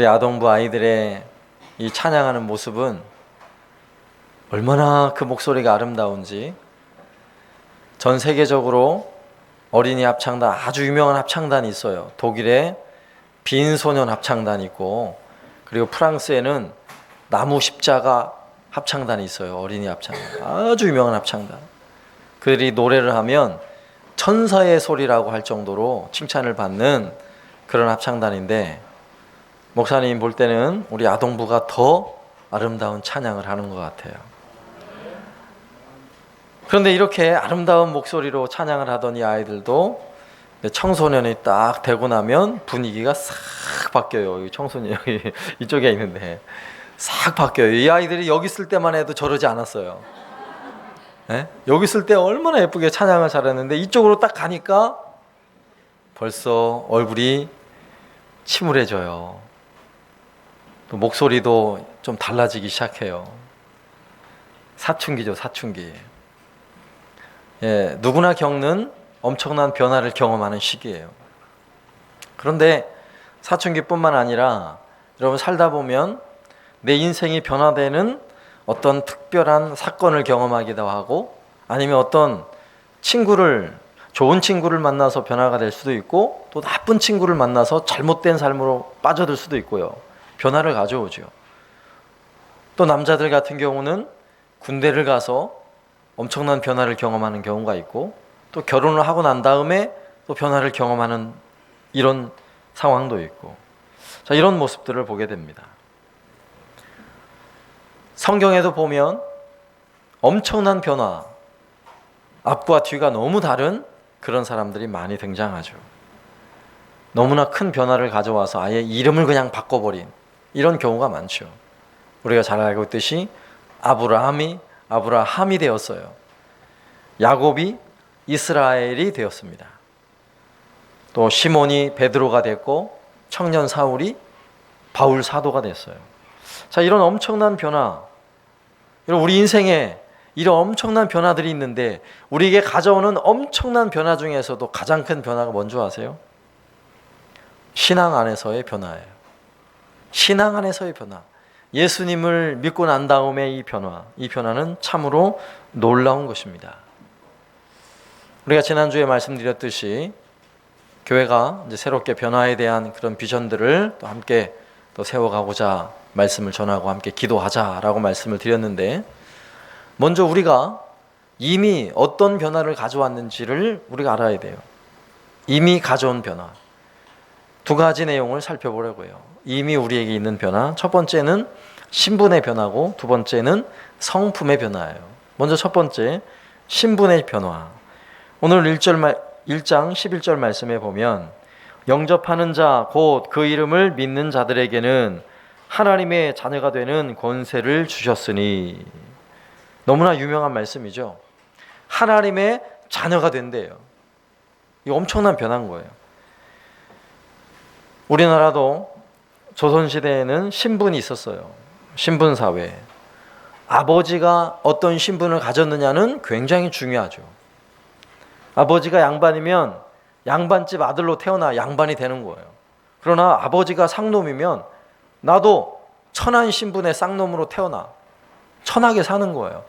우리 아동부 아이들의 이 찬양하는 모습은 얼마나 그 목소리가 아름다운지 전 세계적으로 어린이 합창단 아주 유명한 합창단이 있어요. 독일에 빈 소년 합창단이 있고 그리고 프랑스에는 나무 십자가 합창단이 있어요. 어린이 합창단. 아주 유명한 합창단. 그들이 노래를 하면 천사의 소리라고 할 정도로 칭찬을 받는 그런 합창단인데 목사님 볼 때는 우리 아동부가 더 아름다운 찬양을 하는 것 같아요. 그런데 이렇게 아름다운 목소리로 찬양을 하던 이 아이들도 청소년이 딱 되고 나면 분위기가 싹 바뀌어요. 이 청소년 여기 이쪽에 있는데 싹 바뀌어요. 이 아이들이 여기 있을 때만 해도 저러지 않았어요. 예? 여기 있을 때 얼마나 예쁘게 찬양을 잘했는데 이쪽으로 딱 가니까 벌써 얼굴이 침울해져요. 또 목소리도 좀 달라지기 시작해요. 사춘기죠, 사춘기. 예, 누구나 겪는 엄청난 변화를 경험하는 시기예요. 그런데 사춘기뿐만 아니라 여러분 살다 보면 내 인생이 변화되는 어떤 특별한 사건을 경험하기도 하고 아니면 어떤 친구를 좋은 친구를 만나서 변화가 될 수도 있고 또 나쁜 친구를 만나서 잘못된 삶으로 빠져들 수도 있고요. 변화를 가져오죠. 또 남자들 같은 경우는 군대를 가서 엄청난 변화를 경험하는 경우가 있고 또 결혼을 하고 난 다음에 또 변화를 경험하는 이런 상황도 있고 자 이런 모습들을 보게 됩니다. 성경에도 보면 엄청난 변화 앞과 뒤가 너무 다른 그런 사람들이 많이 등장하죠. 너무나 큰 변화를 가져와서 아예 이름을 그냥 바꿔버린 이런 경우가 많죠. 우리가 잘 알고 있듯이 아브라함이 아브라함이 되었어요. 야곱이 이스라엘이 되었습니다. 또 시몬이 베드로가 됐고 청년 사울이 바울 사도가 됐어요. 자, 이런 엄청난 변화. 이런 우리 인생에 이런 엄청난 변화들이 있는데 우리에게 가져오는 엄청난 변화 중에서도 가장 큰 변화가 뭔지 아세요? 신앙 안에서의 변화예요. 신앙 안에서의 변화. 예수님을 믿고 난 다음에 이 변화, 이 변화는 참으로 놀라운 것입니다. 우리가 지난주에 말씀드렸듯이 교회가 이제 새롭게 변화에 대한 그런 비전들을 또 함께 또 세워가고자 말씀을 전하고 함께 기도하자라고 말씀을 드렸는데 먼저 우리가 이미 어떤 변화를 가져왔는지를 우리가 알아야 돼요. 이미 가져온 변화. 두 가지 내용을 살펴보려고요. 이미 우리에게 있는 변화. 첫 번째는 신분의 변화고 두 번째는 성품의 변화예요. 먼저 첫 번째 신분의 변화. 오늘 1절 말 1장 11절 말씀에 보면 영접하는 자 곧 그 이름을 믿는 자들에게는 하나님의 자녀가 되는 권세를 주셨으니 너무나 유명한 말씀이죠. 하나님의 자녀가 된대요. 이 엄청난 변화인 거예요. 우리나라도 조선시대에는 신분이 있었어요. 신분 사회. 아버지가 어떤 신분을 가졌느냐는 굉장히 중요하죠. 아버지가 양반이면 양반집 아들로 태어나 양반이 되는 거예요. 그러나 아버지가 상놈이면 나도 천한 신분의 쌍놈으로 태어나 천하게 사는 거예요.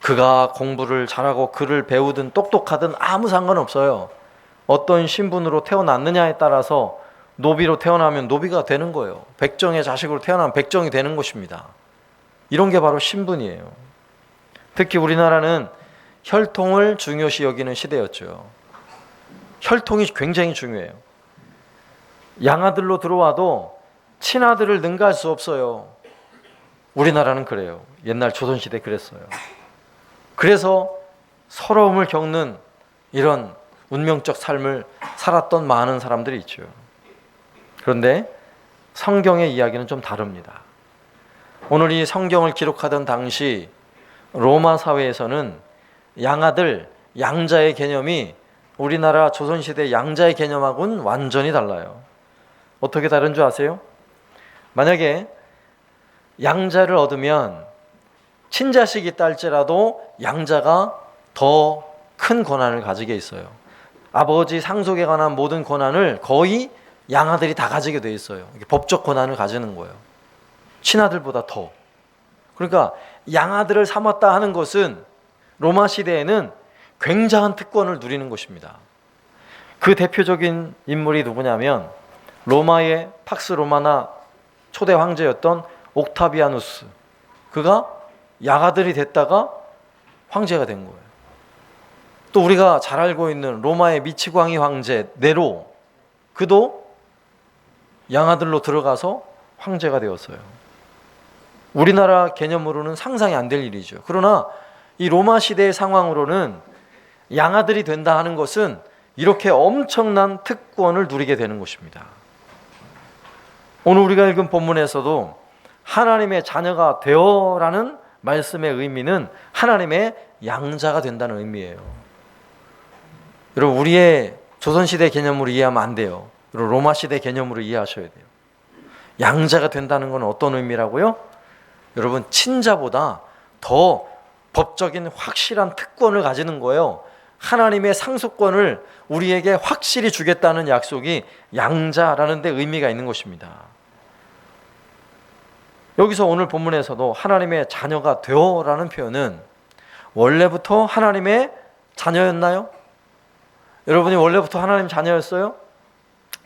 그가 공부를 잘하고 글을 배우든 똑똑하든 아무 상관없어요. 어떤 신분으로 태어났느냐에 따라서 노비로 태어나면 노비가 되는 거예요. 백정의 자식으로 태어나면 백정이 되는 것입니다. 이런 게 바로 신분이에요. 특히 우리나라는 혈통을 중요시 여기는 시대였죠. 혈통이 굉장히 중요해요. 양아들로 들어와도 친아들을 능가할 수 없어요. 우리나라는 그래요. 옛날 조선시대 그랬어요. 그래서 서러움을 겪는 이런 운명적 삶을 살았던 많은 사람들이 있죠. 그런데 성경의 이야기는 좀 다릅니다. 오늘 이 성경을 기록하던 당시 로마 사회에서는 양아들, 양자의 개념이 우리나라 조선시대 양자의 개념하고는 완전히 달라요. 어떻게 다른 줄 아세요? 만약에 양자를 얻으면 친자식이 딸지라도 양자가 더 큰 권한을 가지게 있어요. 아버지 상속에 관한 모든 권한을 거의 양아들이 다 가지게 돼 있어요. 이게 법적 권한을 가지는 거예요. 친아들보다 더. 그러니까 양아들을 삼았다 하는 것은 로마 시대에는 굉장한 특권을 누리는 것입니다. 그 대표적인 인물이 누구냐면 로마의 팍스 로마나 초대 황제였던 옥타비아누스. 그가 양아들이 됐다가 황제가 된 거예요. 또 우리가 잘 알고 있는 로마의 미치광이 황제 네로 그도 양아들로 들어가서 황제가 되었어요. 우리나라 개념으로는 상상이 안 될 일이죠. 그러나 이 로마 시대의 상황으로는 양아들이 된다 하는 것은 이렇게 엄청난 특권을 누리게 되는 것입니다. 오늘 우리가 읽은 본문에서도 하나님의 자녀가 되어라는 말씀의 의미는 하나님의 양자가 된다는 의미예요. 여러분 우리의 조선시대 개념으로 이해하면 안 돼요. 여러분 로마 시대 개념으로 이해하셔야 돼요. 양자가 된다는 건 어떤 의미라고요? 여러분 친자보다 더 법적인 확실한 특권을 가지는 거예요. 하나님의 상속권을 우리에게 확실히 주겠다는 약속이 양자라는 데 의미가 있는 것입니다. 여기서 오늘 본문에서도 하나님의 자녀가 되어라는 표현은 원래부터 하나님의 자녀였나요? 여러분이 원래부터 하나님 자녀였어요?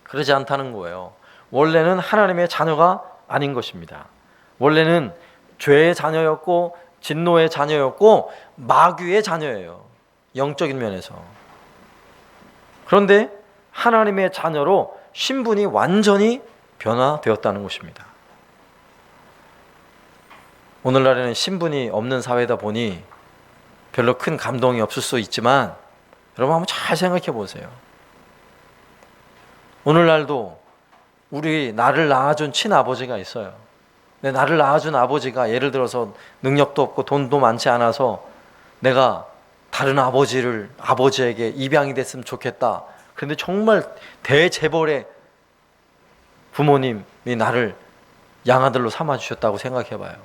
그러지 않다는 거예요. 원래는 하나님의 자녀가 아닌 것입니다. 원래는 죄의 자녀였고 진노의 자녀였고 마귀의 자녀예요. 영적인 면에서. 그런데 하나님의 자녀로 신분이 완전히 변화되었다는 것입니다. 오늘날에는 신분이 없는 사회다 보니 별로 큰 감동이 없을 수 있지만 여러분 한번 잘 생각해 보세요. 오늘날도 우리 나를 낳아준 친아버지가 있어요. 근데 나를 낳아준 아버지가 예를 들어서 능력도 없고 돈도 많지 않아서 내가 다른 아버지를 아버지에게 입양이 됐으면 좋겠다. 그런데 정말 대재벌의 부모님이 나를 양아들로 삼아 주셨다고 생각해 봐요.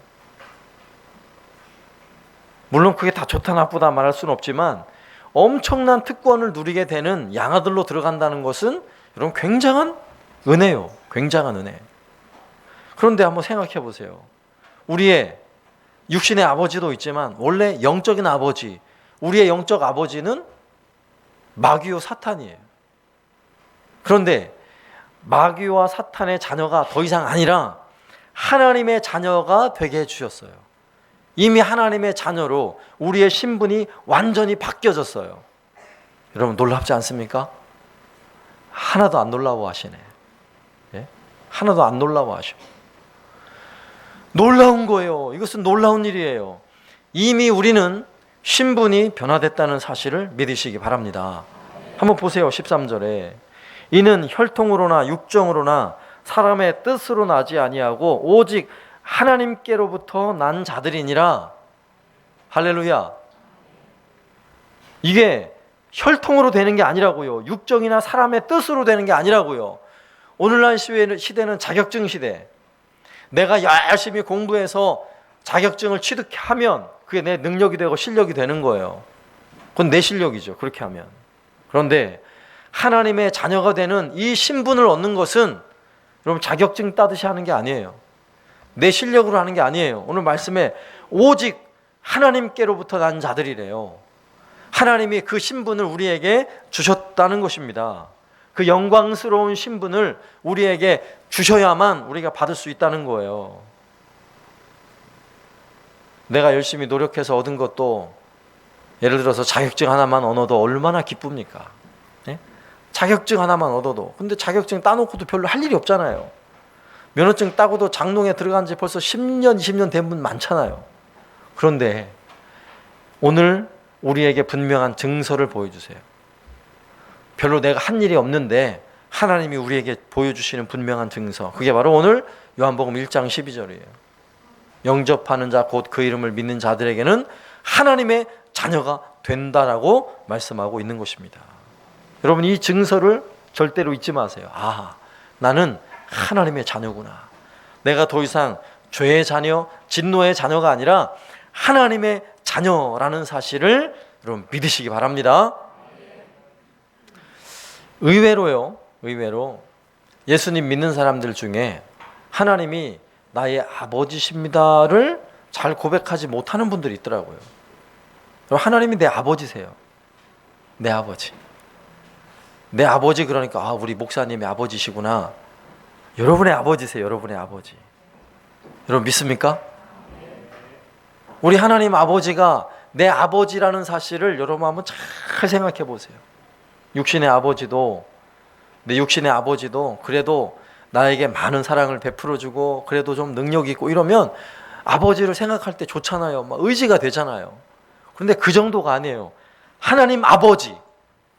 물론 그게 다 좋다 나쁘다 말할 수는 없지만 엄청난 특권을 누리게 되는 양아들로 들어간다는 것은 여러분 굉장한 은혜요. 굉장한 은혜. 그런데 한번 생각해 보세요. 우리의 육신의 아버지도 있지만 원래 영적인 아버지, 우리의 영적 아버지는 마귀요 사탄이에요. 그런데 마귀와 사탄의 자녀가 더 이상 아니라 하나님의 자녀가 되게 해 주셨어요. 이미 하나님의 자녀로 우리의 신분이 완전히 바뀌어졌어요. 여러분 놀랍지 않습니까? 하나도 안 놀라워 하시네. 예? 하나도 안 놀라워 하셔. 놀라운 거예요. 이것은 놀라운 일이에요. 이미 우리는 신분이 변화됐다는 사실을 믿으시기 바랍니다. 한번 보세요. 13절에 이는 혈통으로나 육정으로나 사람의 뜻으로 나지 아니하고 오직 하나님께로부터 난 자들이니라. 할렐루야. 이게 혈통으로 되는 게 아니라고요. 육정이나 사람의 뜻으로 되는 게 아니라고요. 오늘날 시대는 자격증 시대. 내가 열심히 공부해서 자격증을 취득하면 그게 내 능력이 되고 실력이 되는 거예요. 그건 내 실력이죠. 그렇게 하면. 그런데 하나님의 자녀가 되는 이 신분을 얻는 것은 여러분 자격증 따듯이 하는 게 아니에요. 내 실력으로 하는 게 아니에요. 오늘 말씀에 오직 하나님께로부터 난 자들이래요. 하나님이 그 신분을 우리에게 주셨다는 것입니다. 그 영광스러운 신분을 우리에게 주셔야만 우리가 받을 수 있다는 거예요. 내가 열심히 노력해서 얻은 것도 예를 들어서 자격증 하나만 얻어도 얼마나 기쁩니까? 네? 자격증 하나만 얻어도. 근데 자격증 따놓고도 별로 할 일이 없잖아요. 면허증 따고도 장롱에 들어간 지 벌써 10년, 20년 된 분 많잖아요. 그런데 오늘 우리에게 분명한 증서를 보여주세요. 별로 내가 한 일이 없는데 하나님이 우리에게 보여주시는 분명한 증서. 그게 바로 오늘 요한복음 1장 12절이에요. 영접하는 자, 곧 그 이름을 믿는 자들에게는 하나님의 자녀가 된다라고 말씀하고 있는 것입니다. 여러분, 이 증서를 절대로 잊지 마세요. 아, 나는 하나님의 자녀구나. 내가 더 이상 죄의 자녀, 진노의 자녀가 아니라 하나님의 자녀라는 사실을 여러분 믿으시기 바랍니다. 의외로요, 의외로 예수님 믿는 사람들 중에 하나님이 나의 아버지십니다를 잘 고백하지 못하는 분들이 있더라고요. 하나님이 내 아버지세요. 내 아버지. 내 아버지 그러니까 아 우리 목사님의 아버지시구나. 여러분의 아버지세요. 여러분의 아버지. 여러분 믿습니까? 우리 하나님 아버지가 내 아버지라는 사실을 여러분 한번 잘 생각해 보세요. 육신의 아버지도 내 육신의 아버지도 그래도 나에게 많은 사랑을 베풀어 주고 그래도 좀 능력 있고 이러면 아버지를 생각할 때 좋잖아요. 막 의지가 되잖아요. 그런데 그 정도가 아니에요. 하나님 아버지.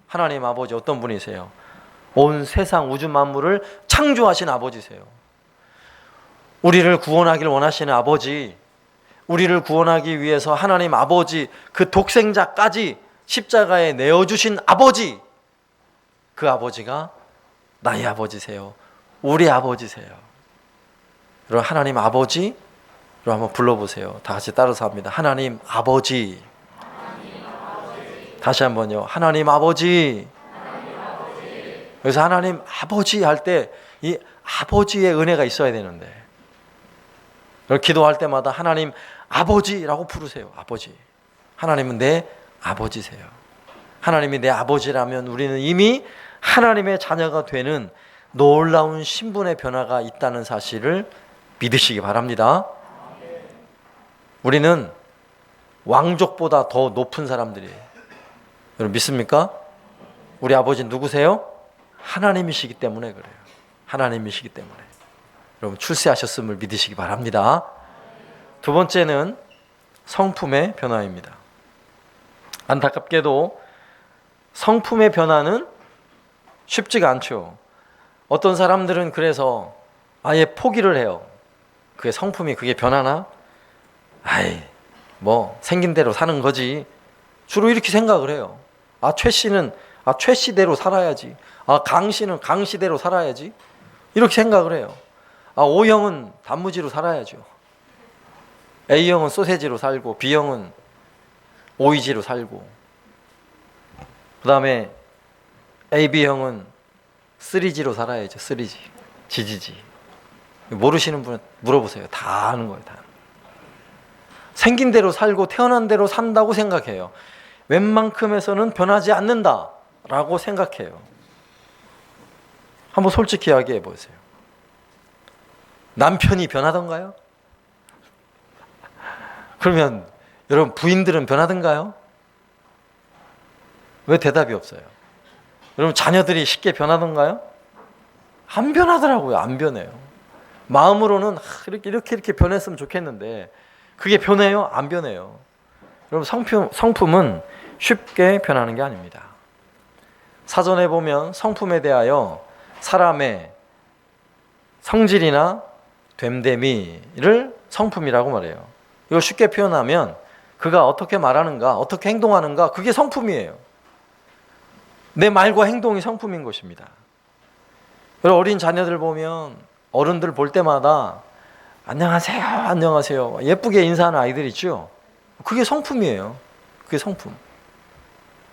하나님 아버지 어떤 분이세요? 온 세상 우주 만물을 창조하신 아버지세요. 우리를 구원하길 원하시는 아버지. 우리를 구원하기 위해서 하나님 아버지 그 독생자까지 십자가에 내어 주신 아버지. 그 아버지가 나의 아버지세요. 우리 아버지세요. 여러분 하나님 아버지로 한번 불러보세요. 다 같이 따라서 합니다. 하나님 아버지. 다시 한번요. 하나님 아버지. 그래서 하나님 아버지 할 때 이 아버지의 은혜가 있어야 되는데 기도할 때마다 하나님 아버지라고 부르세요. 아버지. 하나님은 내 아버지세요. 하나님이 내 아버지라면 우리는 이미 하나님의 자녀가 되는 놀라운 신분의 변화가 있다는 사실을 믿으시기 바랍니다. 우리는 왕족보다 더 높은 사람들이에요. 여러분 믿습니까? 우리 아버지 누구세요? 하나님이시기 때문에 그래요. 하나님이시기 때문에. 여러분 출세하셨음을 믿으시기 바랍니다. 두 번째는 성품의 변화입니다. 안타깝게도 성품의 변화는 쉽지가 않죠. 어떤 사람들은 그래서 아예 포기를 해요. 그게 성품이 그게 변하나? 아이, 뭐 생긴 대로 사는 거지. 주로 이렇게 생각을 해요. 아, 최 씨는 아, 최 씨대로 살아야지. 아, 강 씨는 강 씨대로 살아야지. 이렇게 생각을 해요. 아, O 형은 단무지로 살아야죠. A 형은 소세지로 살고 B 형은 오이지로 살고. 그 다음에 AB 형은 3G로 살아야죠. 3G. 지지지. 모르시는 분은 물어보세요. 다 아는 거예요. 다. 생긴 대로 살고 태어난 대로 산다고 생각해요. 웬만큼에서는 변하지 않는다라고 생각해요. 한번 솔직히 이야기해 보세요. 남편이 변하던가요? 그러면 여러분 부인들은 변하던가요? 왜 대답이 없어요? 여러분 자녀들이 쉽게 변하던가요? 안 변하더라고요. 안 변해요. 마음으로는 이렇게 이렇게 이렇게 변했으면 좋겠는데 그게 변해요? 안 변해요. 여러분 성품 성품은 쉽게 변하는 게 아닙니다. 사전에 보면 성품에 대하여 사람의 성질이나 됨됨이를 성품이라고 말해요. 이걸 쉽게 표현하면 그가 어떻게 말하는가, 어떻게 행동하는가, 그게 성품이에요. 내 말과 행동이 성품인 것입니다. 어린 자녀들 보면 어른들 볼 때마다 안녕하세요, 안녕하세요. 예쁘게 인사하는 아이들 있죠? 그게 성품이에요. 그게 성품.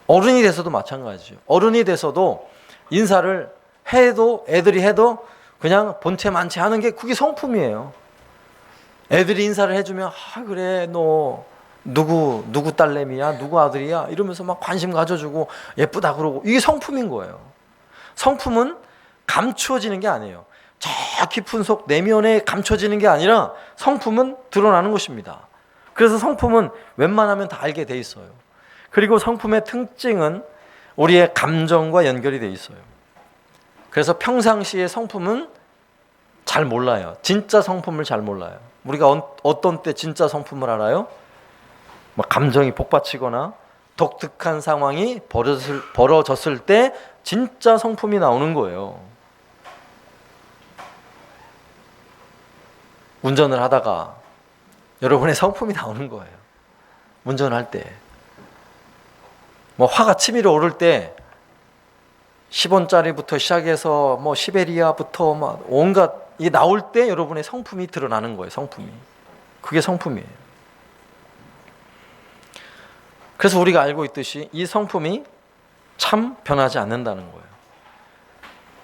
어른이 돼서도 마찬가지죠. 어른이 돼서도 인사를 해도 애들이 해도 그냥 본체 만체 하는 게 그게 성품이에요. 애들이 인사를 해주면 아 그래 너 누구 누구 딸내미야 누구 아들이야 이러면서 막 관심 가져주고 예쁘다 그러고 이게 성품인 거예요. 성품은 감추어지는 게 아니에요. 저 깊은 속 내면에 감춰지는 게 아니라 성품은 드러나는 것입니다. 그래서 성품은 웬만하면 다 알게 돼 있어요. 그리고 성품의 특징은 우리의 감정과 연결이 돼 있어요. 그래서 평상시의 성품은 잘 몰라요. 진짜 성품을 잘 몰라요. 우리가 어떤 때 진짜 성품을 알아요? 뭐 감정이 복받치거나 독특한 상황이 벌어졌을, 벌어졌을 때 진짜 성품이 나오는 거예요. 운전을 하다가 여러분의 성품이 나오는 거예요. 운전할 때. 뭐 화가 치밀어 오를 때 10원짜리부터 시작해서 뭐 시베리아부터 막 온갖 이 나올 때 여러분의 성품이 드러나는 거예요. 성품이. 그게 성품이에요. 그래서 우리가 알고 있듯이 이 성품이 참 변하지 않는다는 거예요.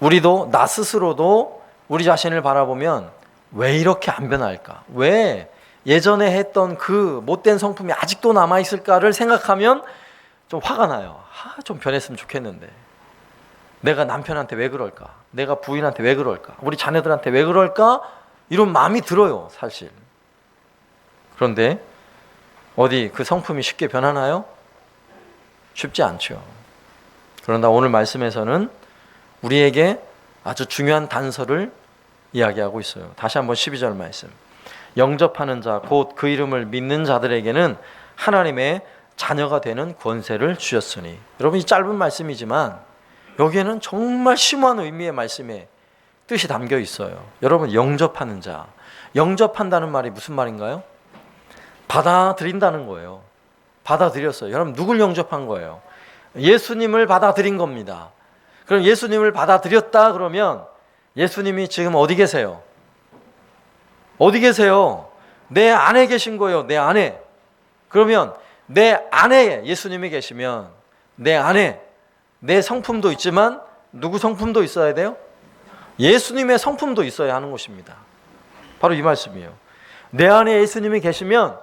우리도 나 스스로도 우리 자신을 바라보면 왜 이렇게 안 변할까? 왜 예전에 했던 그 못된 성품이 아직도 남아 있을까를 생각하면 좀 화가 나요. 아, 좀 변했으면 좋겠는데. 내가 남편한테 왜 그럴까? 내가 부인한테 왜 그럴까? 우리 자녀들한테 왜 그럴까? 이런 마음이 들어요, 사실. 그런데 어디 그 성품이 쉽게 변하나요? 쉽지 않죠. 그런다 오늘 말씀에서는 우리에게 아주 중요한 단서를 이야기하고 있어요. 다시 한번 12절 말씀. 영접하는 자, 곧 그 이름을 믿는 자들에게는 하나님의 자녀가 되는 권세를 주셨으니. 여러분, 이 짧은 말씀이지만 여기에는 정말 심오한 의미의 말씀에 뜻이 담겨 있어요. 여러분, 영접하는 자. 영접한다는 말이 무슨 말인가요? 받아들인다는 거예요. 받아들였어요. 여러분, 누굴 영접한 거예요? 예수님을 받아들인 겁니다. 그럼 예수님을 받아들였다 그러면 예수님이 지금 어디 계세요? 어디 계세요? 내 안에 계신 거예요. 내 안에. 그러면 내 안에 예수님이 계시면 내 안에 내 성품도 있지만 누구 성품도 있어야 돼요? 예수님의 성품도 있어야 하는 것입니다. 바로 이 말씀이에요. 내 안에 예수님이 계시면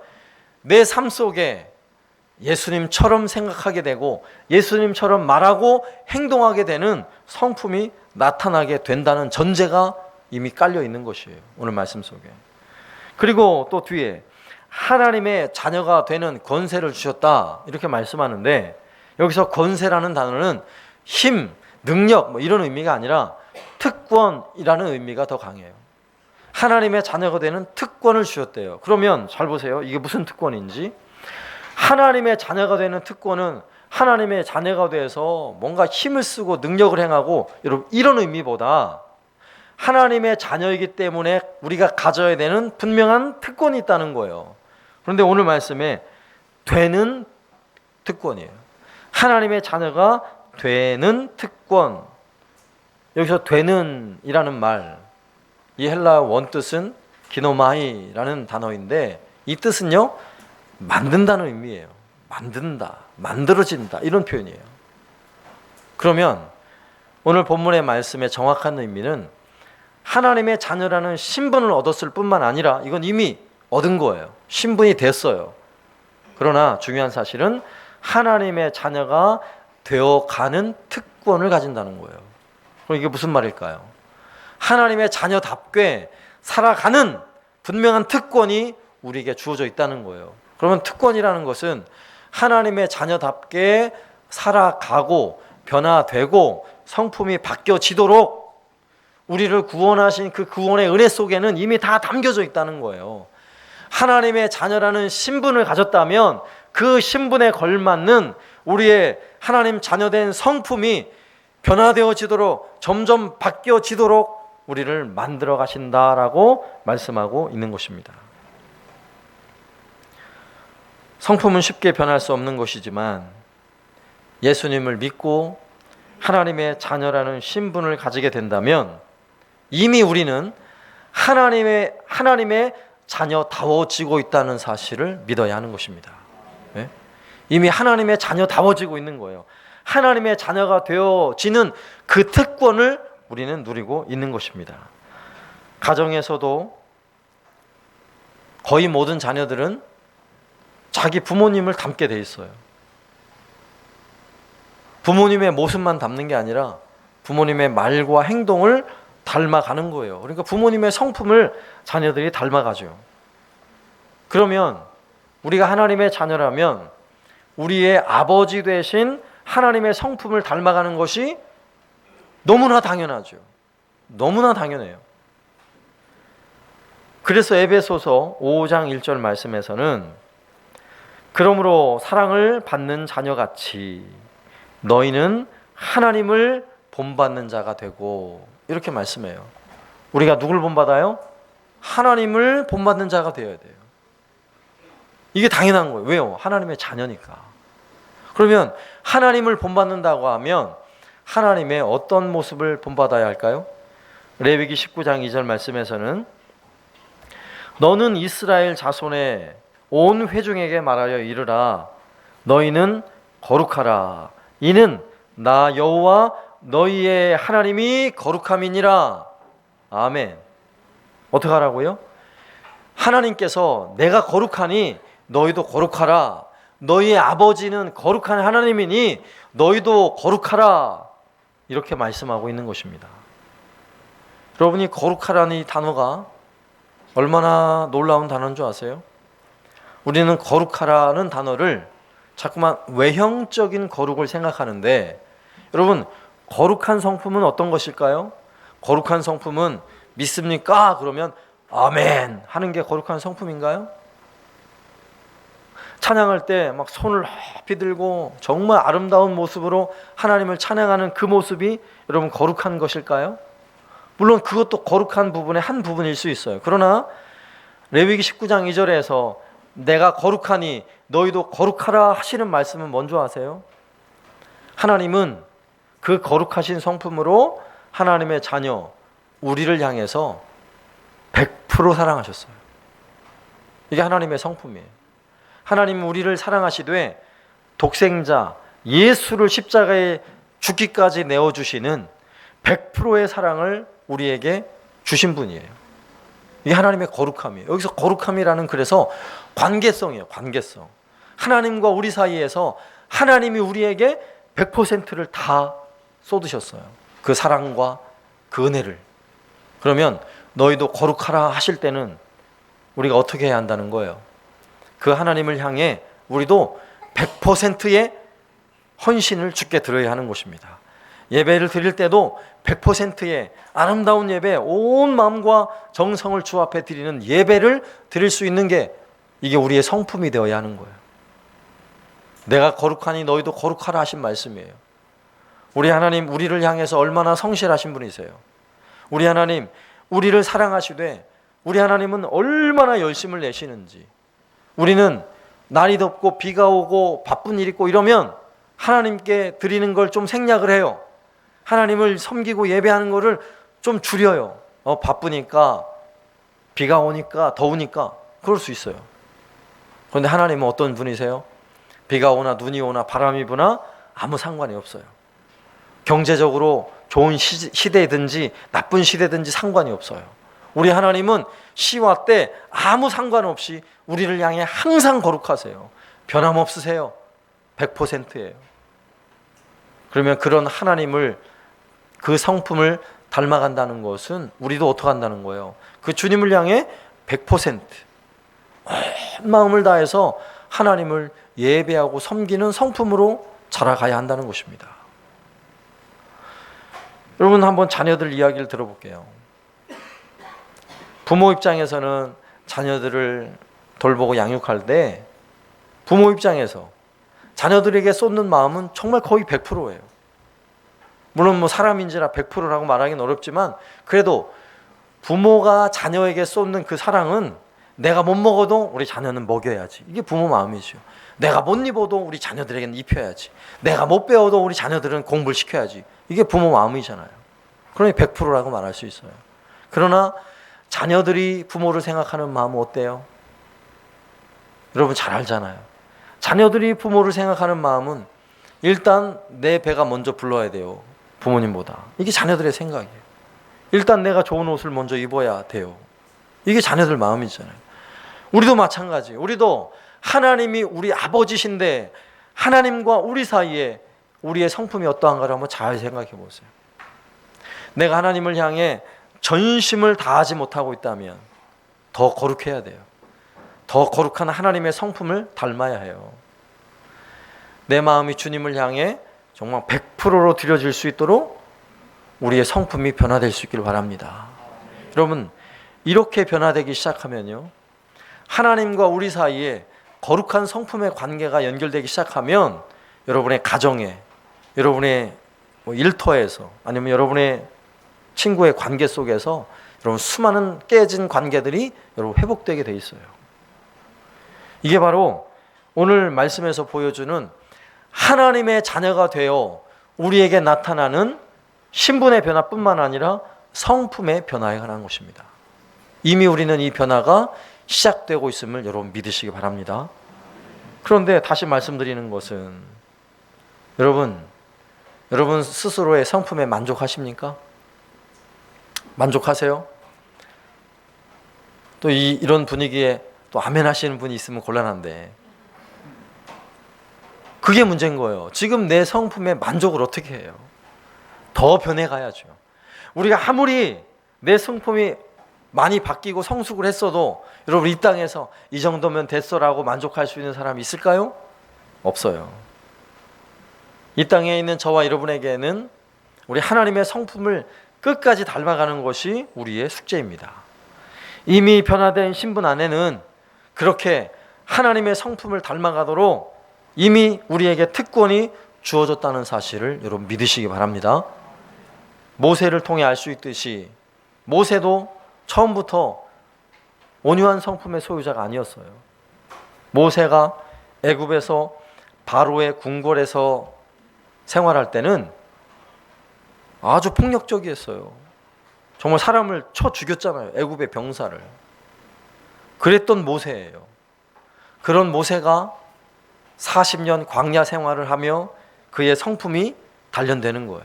내 삶 속에 예수님처럼 생각하게 되고 예수님처럼 말하고 행동하게 되는 성품이 나타나게 된다는 전제가 이미 깔려 있는 것이에요. 오늘 말씀 속에. 그리고 또 뒤에 하나님의 자녀가 되는 권세를 주셨다. 이렇게 말씀하는데 여기서 권세라는 단어는 힘, 능력 뭐 이런 의미가 아니라 특권이라는 의미가 더 강해요. 하나님의 자녀가 되는 특권을 주셨대요. 그러면 잘 보세요. 이게 무슨 특권인지 하나님의 자녀가 되는 특권은 하나님의 자녀가 돼서 뭔가 힘을 쓰고 능력을 행하고 여러분 이런 의미보다 하나님의 자녀이기 때문에 우리가 가져야 되는 분명한 특권이 있다는 거예요. 그런데 오늘 말씀에 되는 특권이에요. 하나님의 자녀가 되는 특권. 여기서 되는이라는 말, 이 헬라 원 뜻은 기노마이라는 단어인데 이 뜻은요 만든다는 의미예요. 만든다, 만들어진다 이런 표현이에요. 그러면 오늘 본문의 말씀의 정확한 의미는 하나님의 자녀라는 신분을 얻었을 뿐만 아니라 이건 이미 얻은 거예요. 신분이 됐어요. 그러나 중요한 사실은 하나님의 자녀가 되어 가는 특권을 가진다는 거예요. 그럼 이게 무슨 말일까요? 하나님의 자녀답게 살아가는 분명한 특권이 우리에게 주어져 있다는 거예요. 그러면 특권이라는 것은 하나님의 자녀답게 살아가고 변화되고 성품이 바뀌어지도록 우리를 구원하신 그 구원의 은혜 속에는 이미 다 담겨져 있다는 거예요. 하나님의 자녀라는 신분을 가졌다면 그 신분에 걸맞는 우리의 하나님 자녀된 성품이 변화되어지도록 점점 바뀌어지도록 우리를 만들어 가신다라고 말씀하고 있는 것입니다. 성품은 쉽게 변할 수 없는 것이지만 예수님을 믿고 하나님의 자녀라는 신분을 가지게 된다면 이미 우리는 하나님의 하나님의 자녀다워지고 있다는 사실을 믿어야 하는 것입니다. 네? 이미 하나님의 자녀 다워지고 있는 거예요. 하나님의 자녀가 되어지는 그 특권을 우리는 누리고 있는 것입니다. 가정에서도 거의 모든 자녀들은 자기 부모님을 닮게 돼 있어요. 부모님의 모습만 닮는 게 아니라 부모님의 말과 행동을 닮아가는 거예요. 그러니까 부모님의 성품을 자녀들이 닮아가죠. 그러면 우리가 하나님의 자녀라면 우리의 아버지 되신 하나님의 성품을 닮아가는 것이 너무나 당연하죠. 너무나 당연해요. 그래서 에베소서 5장 1절 말씀에서는 그러므로 사랑을 받는 자녀같이 너희는 하나님을 본받는 자가 되고 이렇게 말씀해요. 우리가 누굴 본받아요? 하나님을 본받는 자가 되어야 돼요. 이게 당연한 거예요. 왜요? 하나님의 자녀니까. 그러면 하나님을 본받는다고 하면 하나님의 어떤 모습을 본받아야 할까요? 레위기 19장 2절 말씀에서는 너는 이스라엘 자손의 온 회중에게 말하여 이르라 너희는 거룩하라 이는 나 여호와 너희의 하나님이 거룩함이니라. 아멘. 어떻게 하라고요? 하나님께서 내가 거룩하니 너희도 거룩하라. 너희의 아버지는 거룩한 하나님이니 너희도 거룩하라. 이렇게 말씀하고 있는 것입니다. 여러분이 거룩하라는 이 단어가 얼마나 놀라운 단어인 줄 아세요? 우리는 거룩하라는 단어를 자꾸만 외형적인 거룩을 생각하는데 여러분 거룩한 성품은 어떤 것일까요? 거룩한 성품은 믿습니까? 그러면 아멘 하는 게 거룩한 성품인가요? 찬양할 때 막 손을 높이 들고 정말 아름다운 모습으로 하나님을 찬양하는 그 모습이 여러분 거룩한 것일까요? 물론 그것도 거룩한 부분의 한 부분일 수 있어요. 그러나 레위기 19장 2절에서 내가 거룩하니 너희도 거룩하라 하시는 말씀은 뭔지 아세요? 하나님은 그 거룩하신 성품으로 하나님의 자녀 우리를 향해서 100% 사랑하셨어요. 이게 하나님의 성품이에요. 하나님은 우리를 사랑하시되 독생자 예수를 십자가에 죽기까지 내어 주시는 100%의 사랑을 우리에게 주신 분이에요. 이게 하나님의 거룩함이에요. 여기서 거룩함이라는 그래서 관계성이에요. 관계성. 하나님과 우리 사이에서 하나님이 우리에게 100%를 다 쏟으셨어요. 그 사랑과 그 은혜를. 그러면 너희도 거룩하라 하실 때는 우리가 어떻게 해야 한다는 거예요? 그 하나님을 향해 우리도 100%의 헌신을 주께 드려야 하는 것입니다. 예배를 드릴 때도 100%의 아름다운 예배, 온 마음과 정성을 주 앞에 드리는 예배를 드릴 수 있는 게 이게 우리의 성품이 되어야 하는 거예요. 내가 거룩하니 너희도 거룩하라 하신 말씀이에요. 우리 하나님 우리를 향해서 얼마나 성실하신 분이세요. 우리 하나님 우리를 사랑하시되 우리 하나님은 얼마나 열심을 내시는지 우리는 날이 덥고 비가 오고 바쁜 일 있고 이러면 하나님께 드리는 걸 좀 생략을 해요. 하나님을 섬기고 예배하는 거를 좀 줄여요. 어, 바쁘니까 비가 오니까 더우니까 그럴 수 있어요. 그런데 하나님은 어떤 분이세요? 비가 오나 눈이 오나 바람이 부나 아무 상관이 없어요. 경제적으로 좋은 시대든지 나쁜 시대든지 상관이 없어요. 우리 하나님은 시와 때 아무 상관없이 우리를 향해 항상 거룩하세요. 변함없으세요. 100%예요. 그러면 그런 하나님을 그 성품을 닮아간다는 것은 우리도 어떻게 한다는 거예요? 그 주님을 향해 100%온 마음을 다해서 하나님을 예배하고 섬기는 성품으로 자라가야 한다는 것입니다. 여러분 한번 자녀들 이야기를 들어볼게요. 부모 입장에서는 자녀들을 돌보고 양육할 때 부모 입장에서 자녀들에게 쏟는 마음은 정말 거의 100%예요. 물론 뭐 사람인지라 100%라고 말하기는 어렵지만 그래도 부모가 자녀에게 쏟는 그 사랑은 내가 못 먹어도 우리 자녀는 먹여야지. 이게 부모 마음이죠. 내가 못 입어도 우리 자녀들에게는 입혀야지. 내가 못 배워도 우리 자녀들은 공부를 시켜야지. 이게 부모 마음이잖아요. 그러니 100%라고 말할 수 있어요. 그러나 자녀들이 부모를 생각하는 마음은 어때요? 여러분 잘 알잖아요. 자녀들이 부모를 생각하는 마음은 일단 내 배가 먼저 불러야 돼요. 부모님보다. 이게 자녀들의 생각이에요. 일단 내가 좋은 옷을 먼저 입어야 돼요. 이게 자녀들 마음이잖아요. 우리도 마찬가지. 우리도 하나님이 우리 아버지신데 하나님과 우리 사이에 우리의 성품이 어떠한가를 한번 잘 생각해 보세요. 내가 하나님을 향해 전심을 다하지 못하고 있다면 더 거룩해야 돼요. 더 거룩한 하나님의 성품을 닮아야 해요. 내 마음이 주님을 향해 정말 100%로 드려질 수 있도록 우리의 성품이 변화될 수 있기를 바랍니다. 여러분, 이렇게 변화되기 시작하면요. 하나님과 우리 사이에 거룩한 성품의 관계가 연결되기 시작하면 여러분의 가정에, 여러분의 뭐 일터에서 아니면 여러분의 친구의 관계 속에서 여러분 수많은 깨진 관계들이 여러분 회복되게 돼 있어요. 이게 바로 오늘 말씀에서 보여주는 하나님의 자녀가 되어 우리에게 나타나는 신분의 변화뿐만 아니라 성품의 변화에 관한 것입니다. 이미 우리는 이 변화가 시작되고 있음을 여러분 믿으시기 바랍니다. 그런데 다시 말씀드리는 것은 여러분 여러분 스스로의 성품에 만족하십니까? 만족하세요? 또 이, 이런 분위기에 또 아멘 하시는 분이 있으면 곤란한데 그게 문제인 거예요. 지금 내 성품에 만족을 어떻게 해요? 더 변해가야죠. 우리가 아무리 내 성품이 많이 바뀌고 성숙을 했어도 여러분 이 땅에서 이 정도면 됐어라고 만족할 수 있는 사람이 있을까요? 없어요. 이 땅에 있는 저와 여러분에게는 우리 하나님의 성품을 끝까지 닮아가는 것이 우리의 숙제입니다. 이미 변화된 신분 안에는 그렇게 하나님의 성품을 닮아가도록 이미 우리에게 특권이 주어졌다는 사실을 여러분 믿으시기 바랍니다. 모세를 통해 알 수 있듯이 모세도 처음부터 온유한 성품의 소유자가 아니었어요. 모세가 애굽에서 바로의 궁궐에서 생활할 때는 아주 폭력적이었어요. 정말 사람을 쳐 죽였잖아요. 애굽의 병사를. 그랬던 모세예요. 그런 모세가 40년 광야 생활을 하며 그의 성품이 단련되는 거예요.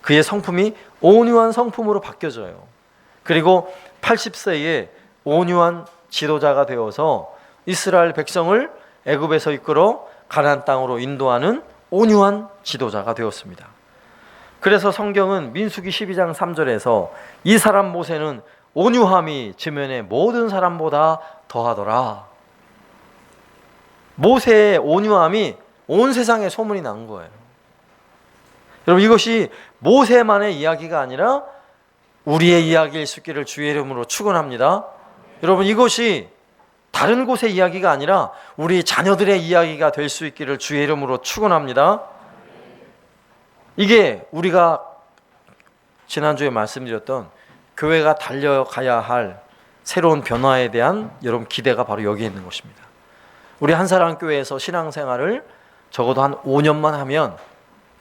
그의 성품이 온유한 성품으로 바뀌어져요. 그리고 80세에 온유한 지도자가 되어서 이스라엘 백성을 애굽에서 이끌어 가나안 땅으로 인도하는 온유한 지도자가 되었습니다. 그래서 성경은 민수기 12장 3절에서 이 사람 모세는 온유함이 지면의 모든 사람보다 더하더라. 모세의 온유함이 온 세상에 소문이 난 거예요. 여러분 이것이 모세만의 이야기가 아니라 우리의 이야기일 수 있기를 주의 이름으로 축원합니다. 여러분 이것이 다른 곳의 이야기가 아니라 우리 자녀들의 이야기가 될 수 있기를 주의 이름으로 축원합니다. 이게 우리가 지난주에 말씀드렸던 교회가 달려가야 할 새로운 변화에 대한 여러분 기대가 바로 여기에 있는 것입니다. 우리 한사람 교회에서 신앙생활을 적어도 한 5년만 하면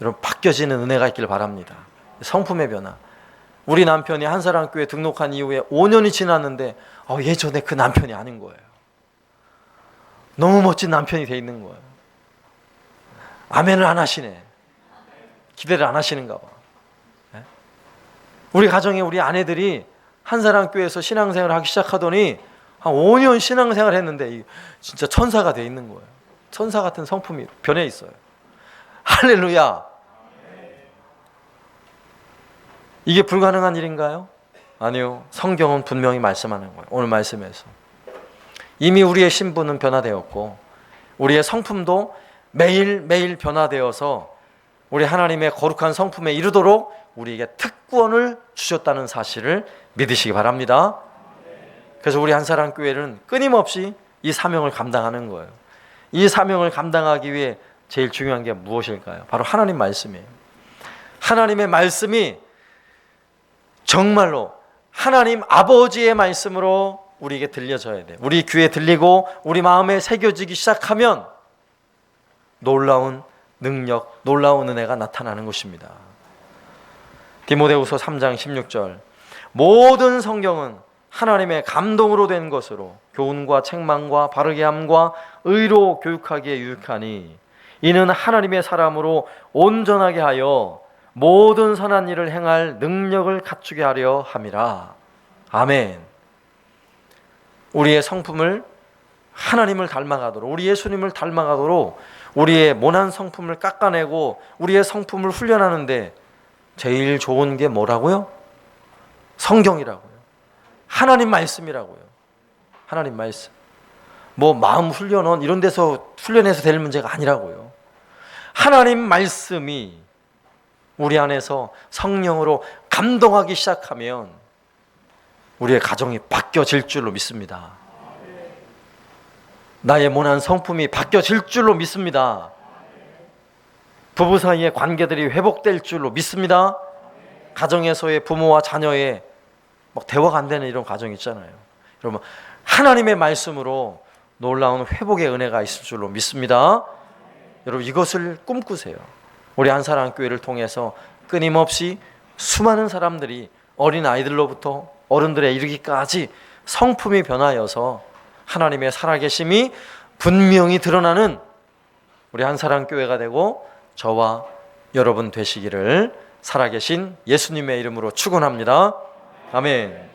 여러분 바뀌어지는 은혜가 있길 바랍니다. 성품의 변화. 우리 남편이 한사람 교회 등록한 이후에 5년이 지났는데 어, 예전에 그 남편이 아닌 거예요. 너무 멋진 남편이 돼 있는 거예요. 아멘을 안 하시네. 기대를 안 하시는가 봐. 네? 우리 가정에 우리 아내들이 한사람 교회에서 신앙생활을 하기 시작하더니 한 5년 신앙생활 했는데 진짜 천사가 돼 있는 거예요. 천사 같은 성품이 변해 있어요. 할렐루야. 이게 불가능한 일인가요? 아니요. 성경은 분명히 말씀하는 거예요. 오늘 말씀에서. 이미 우리의 신분은 변화되었고 우리의 성품도 매일매일 변화되어서 우리 하나님의 거룩한 성품에 이르도록 우리에게 특권을 주셨다는 사실을 믿으시기 바랍니다. 그래서 우리 한사람 교회는 끊임없이 이 사명을 감당하는 거예요. 이 사명을 감당하기 위해 제일 중요한 게 무엇일까요? 바로 하나님 말씀이에요. 하나님의 말씀이 정말로 하나님 아버지의 말씀으로 우리에게 들려져야 돼. 우리 귀에 들리고 우리 마음에 새겨지기 시작하면 놀라운 능력, 놀라운 은혜가 나타나는 것입니다. 디모데후서 3장 16절. 모든 성경은 하나님의 감동으로 된 것으로 교훈과 책망과 바르게 함과 의로 교육하기에 유익하니 이는 하나님의 사람으로 온전하게 하여 모든 선한 일을 행할 능력을 갖추게 하려 함이라. 아멘. 우리의 성품을 하나님을 닮아가도록 우리 예수님을 닮아가도록 우리의 모난 성품을 깎아내고 우리의 성품을 훈련하는데 제일 좋은 게 뭐라고요? 성경이라고요. 하나님 말씀이라고요. 하나님 말씀. 뭐 마음 훈련은 이런 데서 훈련해서 될 문제가 아니라고요. 하나님 말씀이 우리 안에서 성령으로 감동하기 시작하면 우리의 가정이 바뀌어질 줄로 믿습니다. 나의 모난 성품이 바뀌어질 줄로 믿습니다. 부부 사이의 관계들이 회복될 줄로 믿습니다. 가정에서의 부모와 자녀의 막 대화가 안 되는 이런 가정 있잖아요. 여러분 하나님의 말씀으로 놀라운 회복의 은혜가 있을 줄로 믿습니다. 여러분 이것을 꿈꾸세요. 우리 한사람 교회를 통해서 끊임없이 수많은 사람들이 어린 아이들로부터 어른들에 이르기까지 성품이 변하여서 하나님의 살아계심이 분명히 드러나는 우리 한사람 교회가 되고 저와 여러분 되시기를 살아계신 예수님의 이름으로 축원합니다. 아멘.